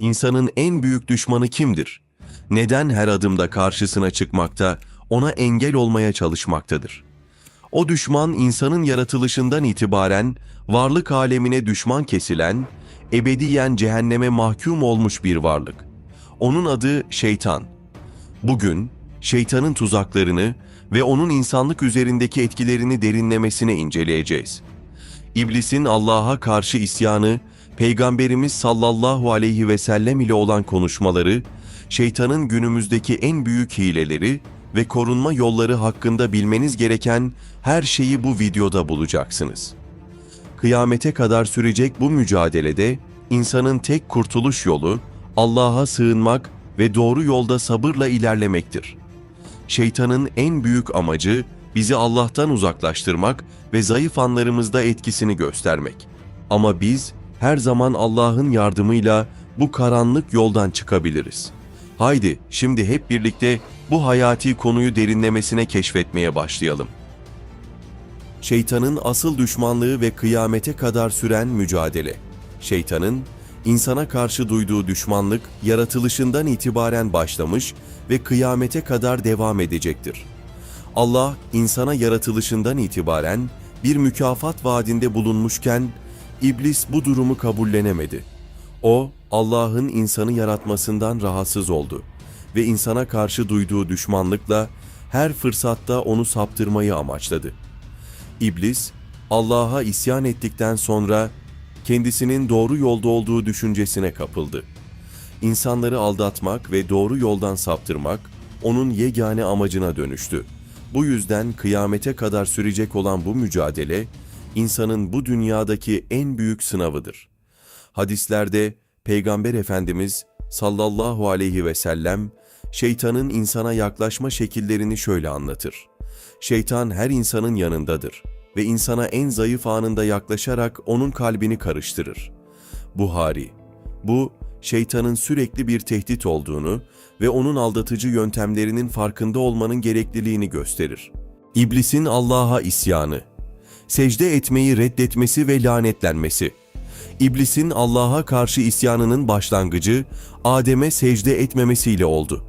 İnsanın en büyük düşmanı kimdir? Neden her adımda karşısına çıkmakta, ona engel olmaya çalışmaktadır? O düşman insanın yaratılışından itibaren varlık alemine düşman kesilen, ebediyen cehenneme mahkum olmuş bir varlık. Onun adı şeytan. Bugün şeytanın tuzaklarını ve onun insanlık üzerindeki etkilerini derinlemesine inceleyeceğiz. İblisin Allah'a karşı isyanı, Peygamberimiz sallallahu aleyhi ve sellem ile olan konuşmaları, şeytanın günümüzdeki en büyük hileleri ve korunma yolları hakkında bilmeniz gereken her şeyi bu videoda bulacaksınız. Kıyamete kadar sürecek bu mücadelede insanın tek kurtuluş yolu Allah'a sığınmak ve doğru yolda sabırla ilerlemektir. Şeytanın en büyük amacı bizi Allah'tan uzaklaştırmak ve zayıf anlarımızda etkisini göstermek. Ama biz her zaman Allah'ın yardımıyla bu karanlık yoldan çıkabiliriz. Haydi şimdi hep birlikte bu hayati konuyu derinlemesine keşfetmeye başlayalım. Şeytanın asıl düşmanlığı ve kıyamete kadar süren mücadele. Şeytanın insana karşı duyduğu düşmanlık yaratılışından itibaren başlamış ve kıyamete kadar devam edecektir. Allah insana yaratılışından itibaren bir mükafat vaadinde bulunmuşken iblis bu durumu kabullenemedi. O Allah'ın insanı yaratmasından rahatsız oldu ve insana karşı duyduğu düşmanlıkla her fırsatta onu saptırmayı amaçladı. İblis, Allah'a isyan ettikten sonra kendisinin doğru yolda olduğu düşüncesine kapıldı. İnsanları aldatmak ve doğru yoldan saptırmak onun yegane amacına dönüştü. Bu yüzden kıyamete kadar sürecek olan bu mücadele, insanın bu dünyadaki en büyük sınavıdır. Hadislerde Peygamber Efendimiz sallallahu aleyhi ve sellem şeytanın insana yaklaşma şekillerini şöyle anlatır. Şeytan her insanın yanındadır ve insana en zayıf anında yaklaşarak onun kalbini karıştırır. Buhari, bu şeytanın sürekli bir tehdit olduğunu ve onun aldatıcı yöntemlerinin farkında olmanın gerekliliğini gösterir. İblisin Allah'a isyanı, secde etmeyi reddetmesi ve lanetlenmesi. İblisin Allah'a karşı isyanının başlangıcı Adem'e secde etmemesiyle oldu.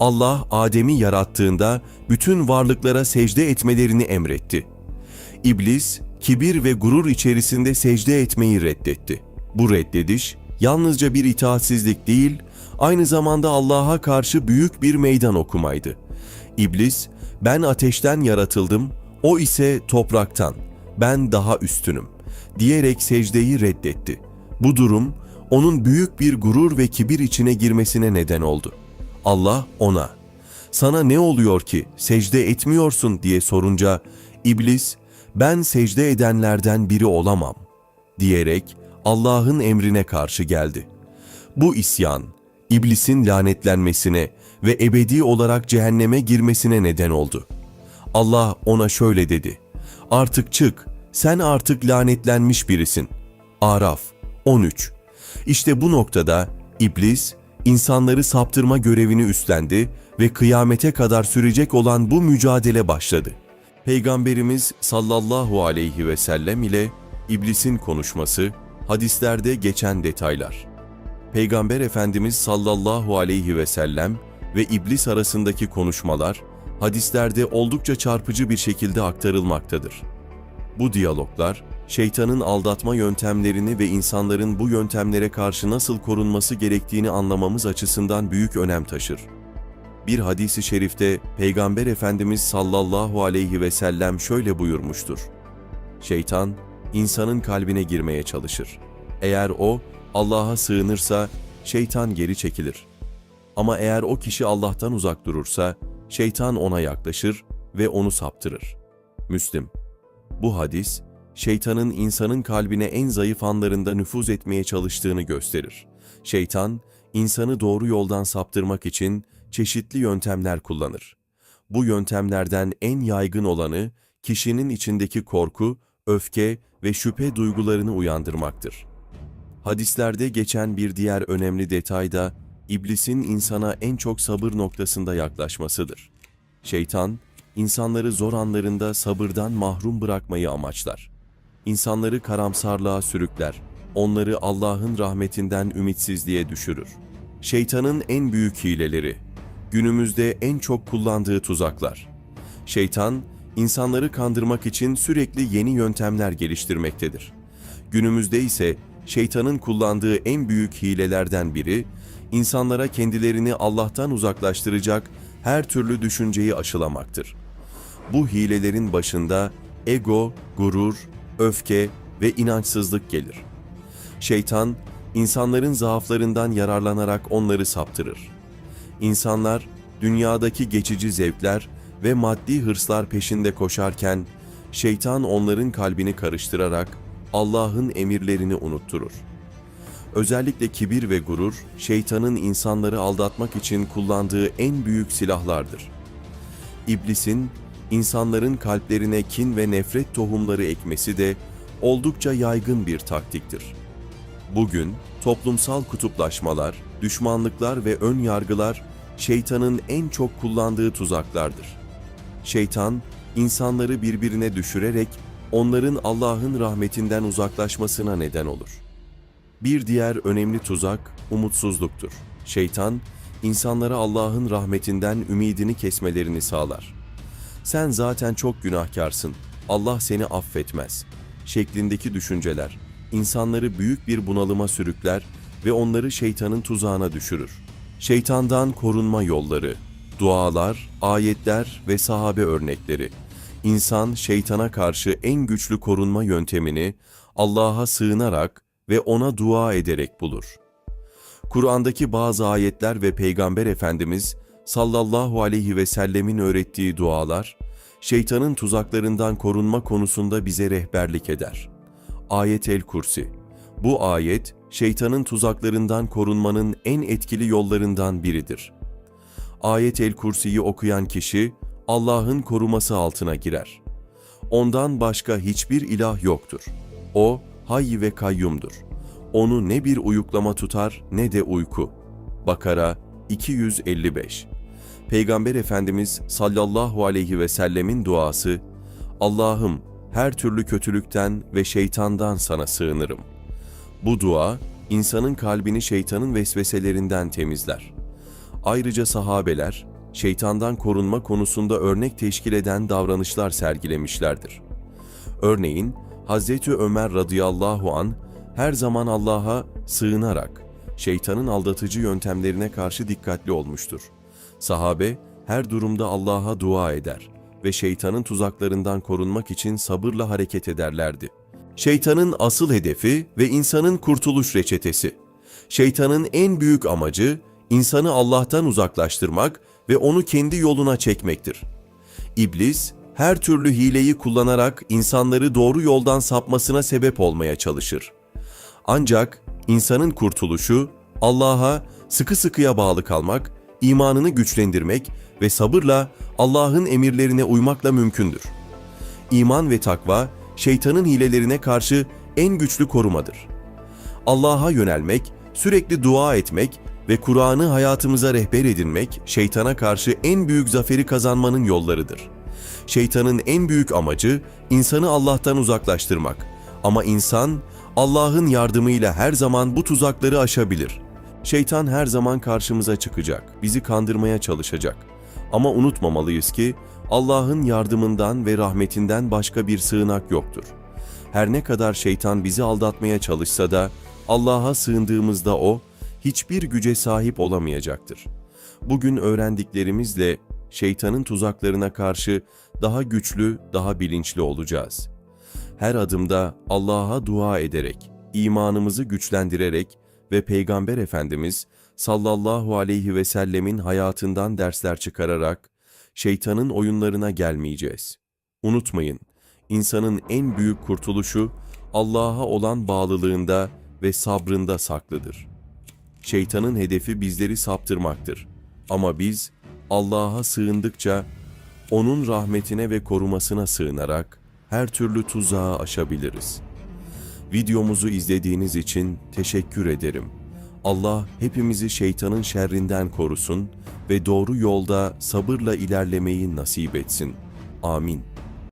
Allah Adem'i yarattığında bütün varlıklara secde etmelerini emretti. İblis, kibir ve gurur içerisinde secde etmeyi reddetti. Bu reddediş, yalnızca bir itaatsizlik değil, aynı zamanda Allah'a karşı büyük bir meydan okumaydı. İblis, ben ateşten yaratıldım, o ise topraktan, ben daha üstünüm, diyerek secdeyi reddetti. Bu durum, onun büyük bir gurur ve kibir içine girmesine neden oldu. Allah ona, sana ne oluyor ki secde etmiyorsun diye sorunca, İblis, ben secde edenlerden biri olamam, diyerek Allah'ın emrine karşı geldi. Bu isyan, İblisin lanetlenmesine ve ebedi olarak cehenneme girmesine neden oldu. Allah ona şöyle dedi, artık çık, sen artık lanetlenmiş birisin. Araf 13 İşte bu noktada İblis, insanları saptırma görevini üstlendi ve kıyamete kadar sürecek olan bu mücadele başladı. Peygamberimiz sallallahu aleyhi ve sellem ile İblisin konuşması, hadislerde geçen detaylar. Peygamber Efendimiz sallallahu aleyhi ve sellem ve İblis arasındaki konuşmalar, hadislerde oldukça çarpıcı bir şekilde aktarılmaktadır. Bu diyaloglar, şeytanın aldatma yöntemlerini ve insanların bu yöntemlere karşı nasıl korunması gerektiğini anlamamız açısından büyük önem taşır. Bir hadisi şerifte Peygamber Efendimiz sallallahu aleyhi ve sellem şöyle buyurmuştur. Şeytan, insanın kalbine girmeye çalışır. Eğer o, Allah'a sığınırsa, şeytan geri çekilir. Ama eğer o kişi Allah'tan uzak durursa, şeytan ona yaklaşır ve onu saptırır. Müslim Bu hadis, şeytanın insanın kalbine en zayıf anlarında nüfuz etmeye çalıştığını gösterir. Şeytan, insanı doğru yoldan saptırmak için çeşitli yöntemler kullanır. Bu yöntemlerden en yaygın olanı, kişinin içindeki korku, öfke ve şüphe duygularını uyandırmaktır. Hadislerde geçen bir diğer önemli detay da iblisin insana en çok sabır noktasında yaklaşmasıdır. Şeytan, insanları zor anlarında sabırdan mahrum bırakmayı amaçlar. İnsanları karamsarlığa sürükler, onları Allah'ın rahmetinden ümitsizliğe düşürür. Şeytanın en büyük hileleri, günümüzde en çok kullandığı tuzaklar. Şeytan, insanları kandırmak için sürekli yeni yöntemler geliştirmektedir. Günümüzde ise şeytanın kullandığı en büyük hilelerden biri, insanlara kendilerini Allah'tan uzaklaştıracak her türlü düşünceyi aşılamaktır. Bu hilelerin başında ego, gurur, öfke ve inançsızlık gelir. Şeytan, insanların zaaflarından yararlanarak onları saptırır. İnsanlar, dünyadaki geçici zevkler ve maddi hırslar peşinde koşarken, şeytan onların kalbini karıştırarak Allah'ın emirlerini unutturur. Özellikle kibir ve gurur, şeytanın insanları aldatmak için kullandığı en büyük silahlardır. İblisin, insanların kalplerine kin ve nefret tohumları ekmesi de oldukça yaygın bir taktiktir. Bugün toplumsal kutuplaşmalar, düşmanlıklar ve ön yargılar şeytanın en çok kullandığı tuzaklardır. Şeytan, insanları birbirine düşürerek onların Allah'ın rahmetinden uzaklaşmasına neden olur. Bir diğer önemli tuzak umutsuzluktur. Şeytan, insanlara Allah'ın rahmetinden ümidini kesmelerini sağlar. Sen zaten çok günahkarsın, Allah seni affetmez şeklindeki düşünceler insanları büyük bir bunalıma sürükler ve onları şeytanın tuzağına düşürür. Şeytandan korunma yolları, dualar, ayetler ve sahabe örnekleri. İnsan şeytana karşı en güçlü korunma yöntemini Allah'a sığınarak ve ona dua ederek bulur. Kur'an'daki bazı ayetler ve Peygamber Efendimiz sallallahu aleyhi ve sellemin öğrettiği dualar, şeytanın tuzaklarından korunma konusunda bize rehberlik eder. Ayet-el Kursi Bu ayet, şeytanın tuzaklarından korunmanın en etkili yollarından biridir. Ayet-el Kursi'yi okuyan kişi, Allah'ın koruması altına girer. Ondan başka hiçbir ilah yoktur. O, hayy ve kayyumdur. Onu ne bir uyuklama tutar ne de uyku. Bakara 255 Peygamber Efendimiz sallallahu aleyhi ve sellemin duası, Allah'ım her türlü kötülükten ve şeytandan sana sığınırım. Bu dua, insanın kalbini şeytanın vesveselerinden temizler. Ayrıca sahabeler, şeytandan korunma konusunda örnek teşkil eden davranışlar sergilemişlerdir. Örneğin, Hazreti Ömer radıyallahu an her zaman Allah'a sığınarak şeytanın aldatıcı yöntemlerine karşı dikkatli olmuştur. Sahabe her durumda Allah'a dua eder ve şeytanın tuzaklarından korunmak için sabırla hareket ederlerdi. Şeytanın asıl hedefi ve insanın kurtuluş reçetesi. Şeytanın en büyük amacı insanı Allah'tan uzaklaştırmak ve onu kendi yoluna çekmektir. İblis her türlü hileyi kullanarak insanları doğru yoldan sapmasına sebep olmaya çalışır. Ancak insanın kurtuluşu Allah'a sıkı sıkıya bağlı kalmak, imanını güçlendirmek ve sabırla Allah'ın emirlerine uymakla mümkündür. İman ve takva şeytanın hilelerine karşı en güçlü korumadır. Allah'a yönelmek, sürekli dua etmek ve Kur'an'ı hayatımıza rehber edinmek şeytana karşı en büyük zaferi kazanmanın yollarıdır. Şeytanın en büyük amacı insanı Allah'tan uzaklaştırmak. Ama insan Allah'ın yardımıyla her zaman bu tuzakları aşabilir. Şeytan her zaman karşımıza çıkacak, bizi kandırmaya çalışacak. Ama unutmamalıyız ki Allah'ın yardımından ve rahmetinden başka bir sığınak yoktur. Her ne kadar şeytan bizi aldatmaya çalışsa da Allah'a sığındığımızda o hiçbir güce sahip olamayacaktır. Bugün öğrendiklerimizle şeytanın tuzaklarına karşı daha güçlü, daha bilinçli olacağız. Her adımda Allah'a dua ederek, imanımızı güçlendirerek ve Peygamber Efendimiz sallallahu aleyhi ve sellemin hayatından dersler çıkararak şeytanın oyunlarına gelmeyeceğiz. Unutmayın, insanın en büyük kurtuluşu Allah'a olan bağlılığında ve sabrında saklıdır. Şeytanın hedefi bizleri saptırmaktır. Ama biz Allah'a sığındıkça onun rahmetine ve korumasına sığınarak her türlü tuzağı aşabiliriz. Videomuzu izlediğiniz için teşekkür ederim. Allah hepimizi şeytanın şerrinden korusun ve doğru yolda sabırla ilerlemeyi nasip etsin. Amin.